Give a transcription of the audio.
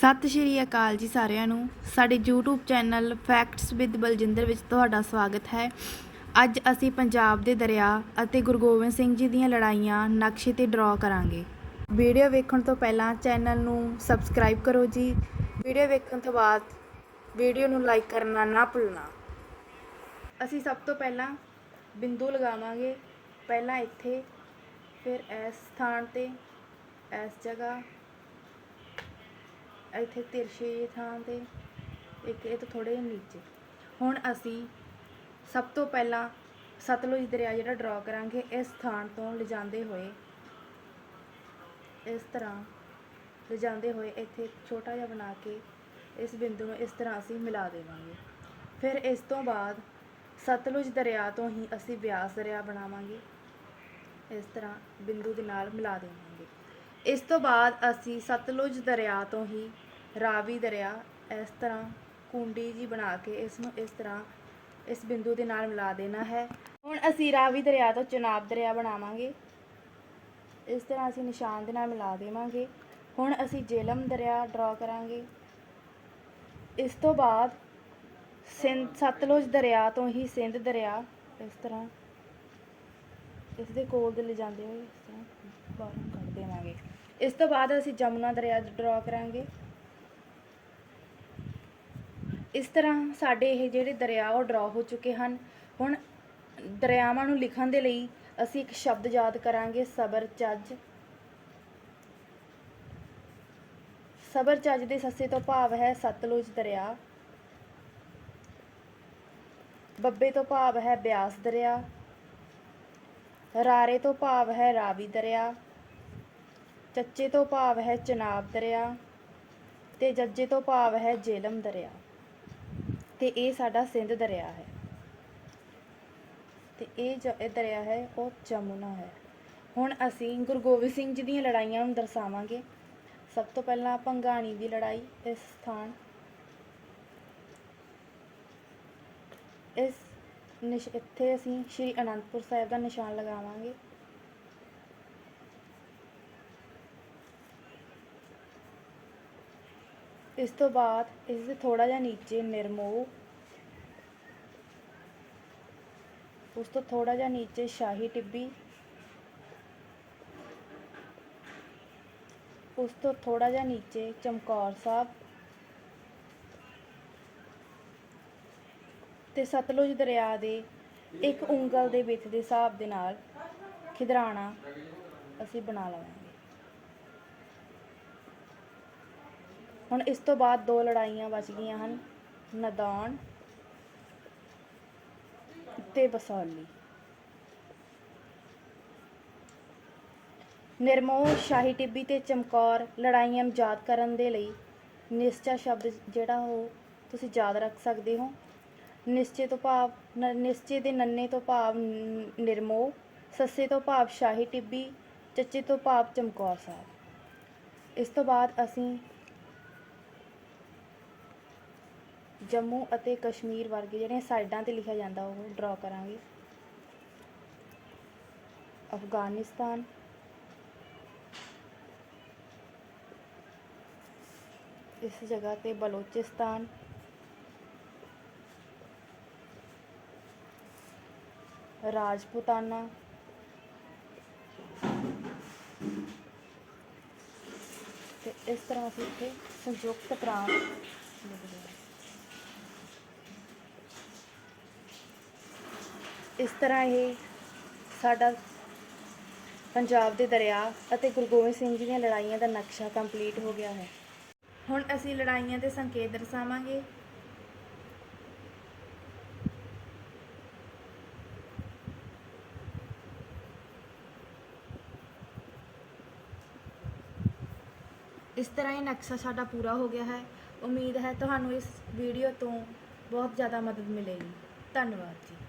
ਸਤਿ ਸ਼੍ਰੀ ਅਕਾਲ ਜੀ ਸਾਰਿਆਂ ਨੂੰ। ਸਾਡੇ YouTube channel facts with Baljinder ਵਿੱਚ ਤੁਹਾਡਾ ਸਵਾਗਤ ਹੈ। ਅੱਜ ਅਸੀਂ ਪੰਜਾਬ ਦੇ ਦਰਿਆ ਅਤੇ ਗੁਰੂ ਗੋਬਿੰਦ ਸਿੰਘ ਜੀ ਦੀਆਂ ਲੜਾਈਆਂ ਨਕਸ਼ੇ ਤੇ ਡਰਾਅ ਕਰਾਂਗੇ। ਵੀਡੀਓ ਵੇਖਣ ਤੋਂ ਪਹਿਲਾਂ ਚੈਨਲ ਨੂੰ ਸਬਸਕ੍ਰਾਈਬ ਕਰੋ ਜੀ। ਵੀਡੀਓ ਵੇਖਣ ਤੋਂ ਬਾਅਦ ਵੀਡੀਓ ਨੂੰ ਲਾਈਕ ਕਰਨਾ ਨਾ ਭੁੱਲਣਾ। ਅਸੀਂ ਸਭ ਤੋਂ ਪਹਿਲਾਂ ਬਿੰਦੂ ਲਗਾਵਾਂਗੇ। ਪਹਿਲਾਂ ਇੱਥੇ, ਫਿਰ ਇਸ ਸਥਾਨ ਤੇ, ਇਸ ਜਗ੍ਹਾ ਇੱਥੇ ਤਿਰਛੇ ਜਿਹੇ ਥਾਂ ਤੇ, ਇੱਕ ਇਹ ਤੋਂ ਥੋੜੇ ਨੀਚੇ। ਹੁਣ ਅਸੀਂ ਸਭ ਤੋਂ ਪਹਿਲਾਂ ਸਤਲੁਜ ਦਰਿਆ ਜਿਹੜਾ ਡਰਾ ਕਰਾਂਗੇ, ਇਸ ਸਥਾਨ ਤੋਂ ਲਿਜਾਂਦੇ ਹੋਏ, ਇਸ ਤਰ੍ਹਾਂ ਲਿਜਾਂਦੇ ਹੋਏ ਇੱਥੇ ਛੋਟਾ ਜਿਹਾ ਬਣਾ ਕੇ ਇਸ ਬਿੰਦੂ ਨੂੰ ਇਸ ਤਰ੍ਹਾਂ ਅਸੀਂ ਮਿਲਾ ਦੇਵਾਂਗੇ। ਫਿਰ ਇਸ ਤੋਂ ਬਾਅਦ ਸਤਲੁਜ ਦਰਿਆ ਤੋਂ ਹੀ ਅਸੀਂ ਬਿਆਸ ਦਰਿਆ ਬਣਾਵਾਂਗੇ। ਇਸ ਤਰ੍ਹਾਂ ਬਿੰਦੂ ਦੇ ਨਾਲ ਮਿਲਾ ਦੇਵਾਂਗੇ। ਇਸ ਤੋਂ ਬਾਅਦ ਅਸੀਂ ਸਤਲੁਜ ਦਰਿਆ ਤੋਂ ਹੀ ਰਾਵੀ ਦਰਿਆ ਇਸ ਤਰ੍ਹਾਂ ਕੁੰਡੀ ਜੀ ਬਣਾ ਕੇ ਇਸ ਨੂੰ ਇਸ ਤਰ੍ਹਾਂ ਇਸ ਬਿੰਦੂ ਦੇ ਨਾਲ ਮਿਲਾ ਦੇਣਾ ਹੈ। ਹੁਣ ਅਸੀਂ ਰਾਵੀ ਦਰਿਆ ਤੋਂ ਚਨਾਬ ਦਰਿਆ ਬਣਾਵਾਂਗੇ। ਇਸ ਤਰ੍ਹਾਂ ਅਸੀਂ ਨਿਸ਼ਾਨ ਦੇ ਨਾਲ ਮਿਲਾ ਦੇਵਾਂਗੇ। ਹੁਣ ਅਸੀਂ ਜੇਲਮ ਦਰਿਆ ਡਰਾ ਕਰਾਂਗੇ। ਇਸ ਤੋਂ ਬਾਅਦ ਸਿੰਧ ਸਤਲੁਜ ਦਰਿਆ ਤੋਂ ਹੀ ਸਿੰਧ ਦਰਿਆ ਇਸ ਤਰ੍ਹਾਂ ਇਸ ਦੇ ਕੋਲ ਦੇ ਲਿਜਾਂਦੇ ਹੋਏ ਇਸ ਤਰ੍ਹਾਂ ਬਾਹਰ ਕੱਢ ਦੇਵਾਂਗੇ। ਇਸ ਤੋਂ ਬਾਅਦ ਅਸੀਂ ਜਮੁਨਾ ਦਰਿਆ ਡਰਾ ਕਰਾਂਗੇ। ਇਸ ਤਰ੍ਹਾਂ ਸਾਡੇ ਇਹ ਜਿਹੜੇ ਦਰਿਆ, ਉਹ ਡਰਾ ਹੋ ਚੁੱਕੇ ਹਨ। ਹੁਣ ਦਰਿਆਵਾਂ ਨੂੰ ਲਿਖਣ ਦੇ ਲਈ ਅਸੀਂ ਇੱਕ ਸ਼ਬਦ ਯਾਦ ਕਰਾਂਗੇ, ਸਬਰ ਚੱਜ। ਸਬਰ ਚੱਜ ਦੇ ਸੱਸੇ ਤੋਂ ਭਾਵ ਹੈ ਸਤਲੁਜ ਦਰਿਆ। ਬੱਬੇ ਤੋਂ ਭਾਵ ਹੈ ਬਿਆਸ ਦਰਿਆ। ਰਾਰੇ ਤੋਂ ਭਾਵ ਹੈ ਰਾਵੀ ਦਰਿਆ। ਚੱਚੇ ਤੋਂ ਭਾਵ ਹੈ ਚਨਾਬ ਦਰਿਆ। ਤੇ ਜੱਜੇ ਤੋਂ ਭਾਵ ਹੈ ਜੇਲਮ ਦਰਿਆ। ਤੇ ਇਹ ਸਾਡਾ ਸਿੰਧ ਦਰਿਆ ਹੈ। ਤੇ ਇਹ ਜ- ਇਹ ਦਰਿਆ ਹੈ, ਉਹ ਜਮੁਨਾ ਹੈ। ਹੁਣ ਅਸੀਂ ਗੁਰੂ ਗੋਬਿੰਦ ਸਿੰਘ ਜੀ ਦੀਆਂ ਲੜਾਈਆਂ ਨੂੰ ਦਰਸਾਵਾਂਗੇ। ਸਭ ਤੋਂ ਪਹਿਲਾਂ ਭੰਗਾਣੀ ਦੀ ਲੜਾਈ, ਇਸ ਸਥਾਨ। ਇਸ ਨਿਸ਼, ਇੱਥੇ ਅਸੀਂ ਸ਼੍ਰੀ ਅਨੰਦਪੁਰ ਸਾਹਿਬ ਦਾ ਨਿਸ਼ਾਨ ਲਗਾਵਾਂਗੇ। ਇਸ ਤੋਂ ਬਾਅਦ ਇਸ ਦੇ ਥੋੜਾ ਜਿਹਾ ਨੀਚੇ ਨਿਰਮੋਹ, ਉਸ ਤੋਂ ਥੋੜਾ ਜਿਹਾ ਨੀਚੇ ਸ਼ਾਹੀ ਟਿੱਬੀ, ਉਸ ਤੋਂ ਥੋੜਾ ਜਿਹਾ ਨੀਚੇ ਚਮਕੌਰ ਸਾਹਿਬ ਤੇ ਸਤਲੁਜ ਦਰਿਆ ਦੇ ਇੱਕ ਉਂਗਲ ਦੇ ਵਿੱਥ ਦੇ ਹਿਸਾਬ ਦੇ ਨਾਲ ਖਿਦਰਾਣਾ ਅਸੀਂ ਬਣਾ ਲਵਾਂਗੇ। ਹੁਣ ਇਸ ਤੋਂ ਬਾਅਦ ਦੋ ਲੜਾਈਆਂ ਬਚ ਗਈਆਂ ਹਨ। ਨਦਾਨ ਤੇ ਬਸੌਲੀ। ਨਿਰਮੋਹ, ਸ਼ਾਹੀ ਟਿੱਬੀ ਤੇ ਚਮਕੌਰ ਲੜਾਈਆਂ ਨੂੰ ਯਾਦ ਕਰਨ ਦੇ ਲਈ ਨਿਸ਼ਚਾ ਸ਼ਬਦ ਜਿਹੜਾ ਉਹ ਤੁਸੀਂ ਯਾਦ ਰੱਖ ਸਕਦੇ ਹੋ। ਨਿਸ਼ਚੇ ਤੋਂ ਭਾਵ ਨ- ਨਿਸ਼ਚੇ ਦੇ ਨੰਨੇ ਤੋਂ ਭਾਵ ਨ- ਨਿਰਮੋਹ, ਸੱਸੇ ਤੋਂ ਭਾਵ ਸ਼ਾਹੀ ਟਿੱਬੀ, ਚੱਚੇ ਤੋਂ ਭਾਵ ਚਮਕੌਰ ਸਾਹਿਬ। ਇਸ ਤੋਂ ਬਾਅਦ ਅਸੀਂ ਜੰਮੂ ਅਤੇ ਕਸ਼ਮੀਰ ਵਰਗੇ ਜਿਹੜੀਆਂ ਸਾਈਡਾਂ ਤੇ ਲਿਖਿਆ ਜਾਂਦਾ, ਉਹ ਡਰਾ ਕਰਾਂਗੇ। ਅਫਗਾਨਿਸਤਾਨ। ਇਸ ਜਗ੍ਹਾ ਤੇ ਬਲੋਚਿਸਤਾਨ। ਰਾਜਪੂਤਾਨਾ। ਤੇ ਇਸ ਤਰ੍ਹਾਂ ਅਸੀਂ ਇੱਥੇ ਸੰਯੁਕਤ ਪ੍ਰਾਂਤ ਲਿਖਦੇ ਹਾਂ। ਇਸ ਤਰ੍ਹਾਂ ਇਹ ਸਾਡਾ ਪੰਜਾਬ ਦੇ ਦਰਿਆ ਅਤੇ ਗੁਰੂ ਗੋਬਿੰਦ ਸਿੰਘ ਜੀ ਦੀਆਂ ਲੜਾਈਆਂ ਦਾ ਨਕਸ਼ਾ ਕੰਪਲੀਟ ਹੋ ਗਿਆ ਹੈ। ਹੁਣ ਅਸੀਂ ਲੜਾਈਆਂ ਦੇ ਸੰਕੇਤ ਦਰਸਾਵਾਂਗੇ। ਇਸ ਤਰ੍ਹਾਂ ਇਹ ਨਕਸ਼ਾ ਸਾਡਾ ਪੂਰਾ ਹੋ ਗਿਆ ਹੈ। ਉਮੀਦ ਹੈ ਤੁਹਾਨੂੰ ਇਸ ਵੀਡੀਓ ਤੋਂ ਬਹੁਤ ਜ਼ਿਆਦਾ ਮਦਦ ਮਿਲੇਗੀ। ਧੰਨਵਾਦ ਜੀ।